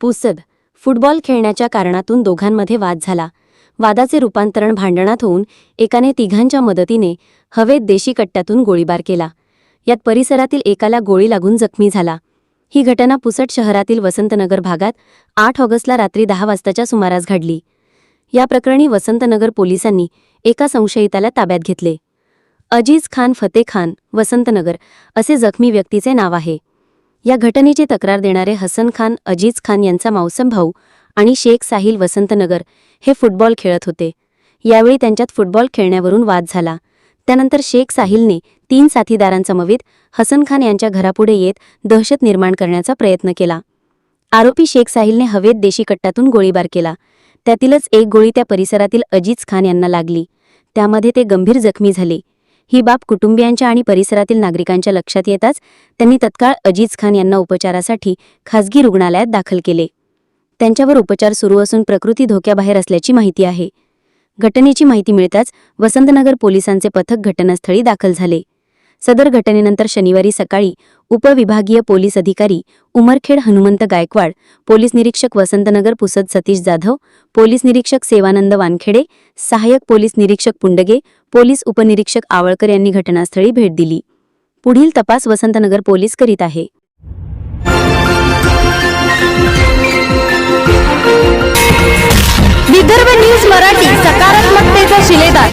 Pusad football खेळण्याच्या कारणातून दोघांमध्ये वाद झाला. वादाचे रूपांतरण भांडणात होऊन एकाने तिघांच्या मदतीने हवेत देशी कट्ट्यातून गोळीबार केला. यात परिसरातील एकाला गोळी लागून जखमी झाला. ही घटना पुसट शहरातील वसंतनगर भागात आठ ऑगस्टला रात्री दहा वाजताच्या सुमारास घडली. या प्रकरणी वसंतनगर पोलिसांनी एका संशयिताला ताब्यात घेतले. अजीज खान फतेह खान वसंतनगर असे जखमी व्यक्तीचे नाव आहे. या घटनेची तक्रार देणारे हसन खान अजीज खान यांचा मावसम भाऊ आणि शेख साहिल वसंतनगर हे फुटबॉल खेळत होते. यावेळी त्यांच्यात फुटबॉल खेळण्यावरून वाद झाला. त्यानंतर शेख साहिलने तीन साथीदारांसमवेत हसन खान यांच्या घरापुढे येत दहशत निर्माण करण्याचा प्रयत्न केला. आरोपी शेख साहिलने हवेत देशी कट्ट्यातून गोळीबार केला. त्यातीलच एक गोळी त्या परिसरातील अजीज खान यांना लागली. त्यामध्ये ते गंभीर जखमी झाले. ही बाब कुटुंबियांच्या आणि परिसरातील नागरिकांच्या लक्षात येताच त्यांनी तत्काळ अजीज खान यांना उपचारासाठी खासगी रुग्णालयात दाखल केले. त्यांच्यावर उपचार सुरू असून प्रकृती धोक्याबाहेर असल्याची माहिती आहे. घटनेची माहिती मिळताच वसंतनगर पोलिसांचे पथक घटनास्थळी दाखल झाले. सदर घटनेनंतर शनिवारी सकाळी उपविभागीय पोलीस अधिकारी उमरखेड हनुमंत गायकवाड पोलीस निरीक्षक वसंतनगर पुसद सतीश जाधव पोलीस निरीक्षक सेवानंद वानखेडे सहाय्यक पोलीस निरीक्षक पुंडगे पोलीस उपनिरीक्षक आवळकर यांनी घटनास्थळी भेट दिली. पुढील तपास वसंतनगर पोलीस करीत आहे. विदर्भ न्यूज मराठी सकारात्मकतेचा शिलेदार.